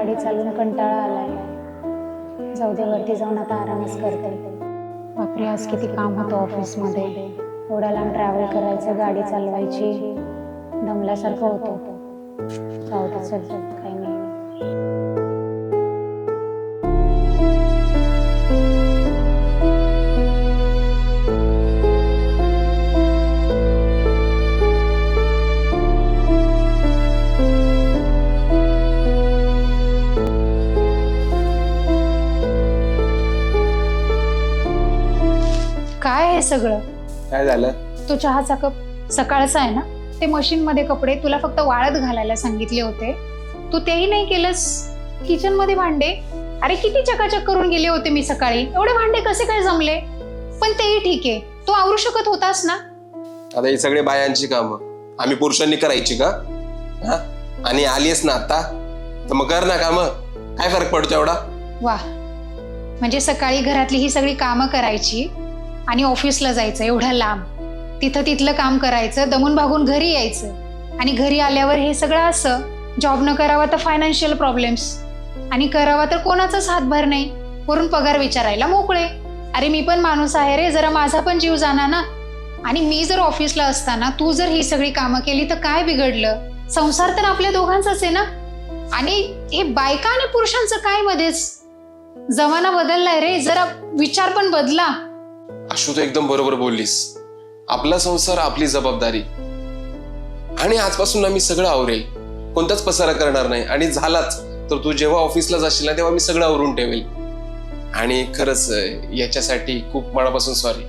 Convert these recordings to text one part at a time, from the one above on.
गाडी चालवून कंटाळा आलाय. जाऊ दे वरती जाऊन आता आरामच करते. बापरे आज किती काम होतं ऑफिसमध्ये. एवढ्या लांब ट्रॅव्हल करायचं गाडी चालवायची. दमल्यासारखं होतं. जाऊ दे चल काही नाही. काय आहे सगळं? काय झालं? तो चहाचा कप सकाळचा आहे ना? ते मशीन मध्ये कपडे तुला फक्त वाळत घालायला सांगितले होते. तू तेही नाही केलंस? किचनमध्ये भांडे? अरे किती चकाचक करून गेले होते मी सकाळी. एवढे भांडे कसे काय जमले? पण तेही ठीक आहे. तू आवरू शकत होतास ना? आता ही सगळी बायांची कामं. आम्ही पुरुषांनी करायची का? हा? आणि आलीस ना आता? तर मग कर ना कामं. काय फरक पडतो एवढा? वा म्हणजे सकाळी घरातली ही सगळी कामं करायची आणि ऑफिसला जायचं एवढं लांब. तिथं तिथलं काम करायचं दमून भागून घरी यायचं. आणि घरी आल्यावर हे सगळं असं जॉब न करावा तर फायनान्शियल प्रॉब्लेम्स आणि करावा तर कोणाचाच हातभार नाही. वरून पगार विचारायला मोकळे. अरे मी पण माणूस आहे रे जरा माझा पण जीव जाणार ना. आणि मी जर ऑफिसला असताना तू जर ही सगळी कामं केली तर काय बिघडलं? संसार तर आपल्या दोघांचाच आहे ना? आणि हे बायका आणि पुरुषांचं काय मध्येच? जमाना बदललाय रे जरा विचार पण बदला. अशू तू एकदम बरोबर बोललीस. आपला संसार आपली जबाबदारी. आणि आजपासून मी सगळं आवरेल. कोणताच पसारा करणार नाही. आणि झालाच. तर तू जेव्हा ऑफिसला जाशील ना तेव्हा मी सगळं आवरून ठेवेल. आणि खरंच याच्यासाठी खूप मनापासून सॉरी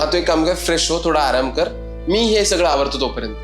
हा तू एक काम कर फ्रेश हो थोडा आराम कर. मी हे सगळं आवरतो तोपर्यंत.